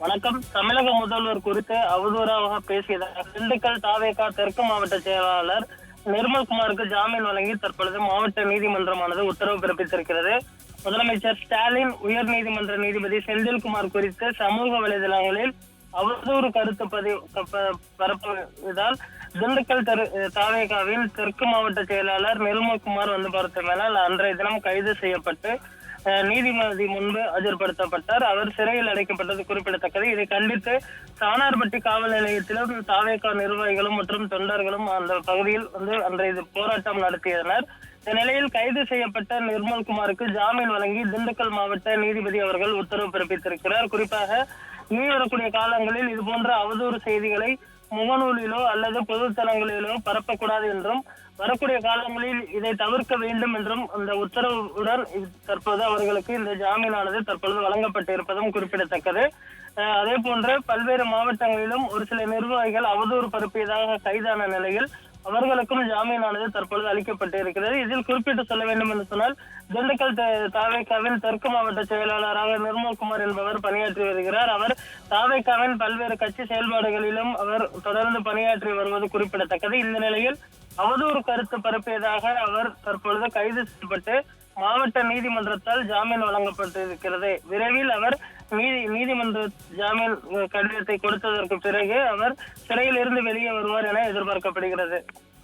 வணக்கம். தமிழக முதல்வர் குறித்து அவதூறாக பேசியதாக திண்டுக்கல் தாவேகா தெற்கு மாவட்ட செயலாளர் நிர்மல்குமாருக்கு ஜாமீன் வழங்கி தற்பொழுது மாவட்ட நீதிமன்றமானது உத்தரவு பிறப்பித்திருக்கிறது. முதலமைச்சர் ஸ்டாலின் உயர் நீதிமன்ற நீதிபதி செந்தில்குமார் குறித்து சமூக வலைதளங்களில் அவதூறு கருத்து பதிவு ப- பரப்புவதால் திண்டுக்கல் தெரு தாவேகாவின் தெற்கு மாவட்ட செயலாளர் நிர்மல்குமார் வந்து பார்த்த மேலால் அன்றைய தினம் கைது செய்யப்பட்டு அஹ், முன்பு ஆஜர்படுத்தப்பட்டார். அவர் சிறையில் அடைக்கப்பட்டது குறிப்பிடத்தக்கது. இதை கண்டித்து சாணார்பட்டி காவல் நிலையத்திலும் தாவேகா நிர்வாகிகளும் மற்றும் தொண்டர்களும் அந்த பகுதியில் வந்து அன்றைய இது போராட்டம் நடத்தியனர். இந்த நிலையில் கைது செய்யப்பட்ட நிர்மல்குமாருக்கு ஜாமீன் வழங்கி திண்டுக்கல் மாவட்ட நீதிபதி அவர்கள் உத்தரவு பிறப்பித்திருக்கிறார். குறிப்பாக இனி வரக்கூடிய காலங்களில் இதுபோன்ற அவதூறு செய்திகளை முகநூலிலோ அல்லது பொதுத்தலங்களிலோ பரப்பக்கூடாது என்றும் வரக்கூடிய காலங்களில் இதை தவிர்க்க வேண்டும் என்றும் அந்த உத்தரவுடன் தற்போது அவர்களுக்கு இந்த ஜாமீனானது தற்பொழுது வழங்கப்பட்டிருப்பதும் குறிப்பிடத்தக்கது. அதே போன்று பல்வேறு மாவட்டங்களிலும் ஒரு சில நிர்வாகிகள் அவதூறு பரப்பியதாக கைதான நிலையில் அவர்களுக்கும் ஜாமீனானது தற்பொழுது அளிக்கப்பட்டு இருக்கிறது இதில் குறிப்பிட்டு சொல்ல வேண்டும் என்று சொன்னால் திண்டுக்கல் த- தாவேக்காவின் தெற்கு மாவட்ட செயலாளராக நிர்மல்குமார் என்பவர் பணியாற்றி வருகிறார். அவர் தாவேக்காவின் பல்வேறு கட்சி செயல்பாடுகளிலும் அவர் தொடர்ந்து பணியாற்றி வருவது குறிப்பிடத்தக்கது. இந்த நிலையில் அவதூறு கருத்து பரப்பியதாக அவர் தற்பொழுது கைது செய்யப்பட்டு மாவட்ட நீதிமன்றத்தால் ஜாமீன் வழங்கப்பட்டிருக்கிறது. விரைவில் அவர் நீதி நீதிமன்ற ஜாமீன் கடிதத்தை கொடுத்ததற்கு பிறகு அவர் சிறையில் இருந்து வெளியே வருவார் என எதிர்பார்க்கப்படுகிறது.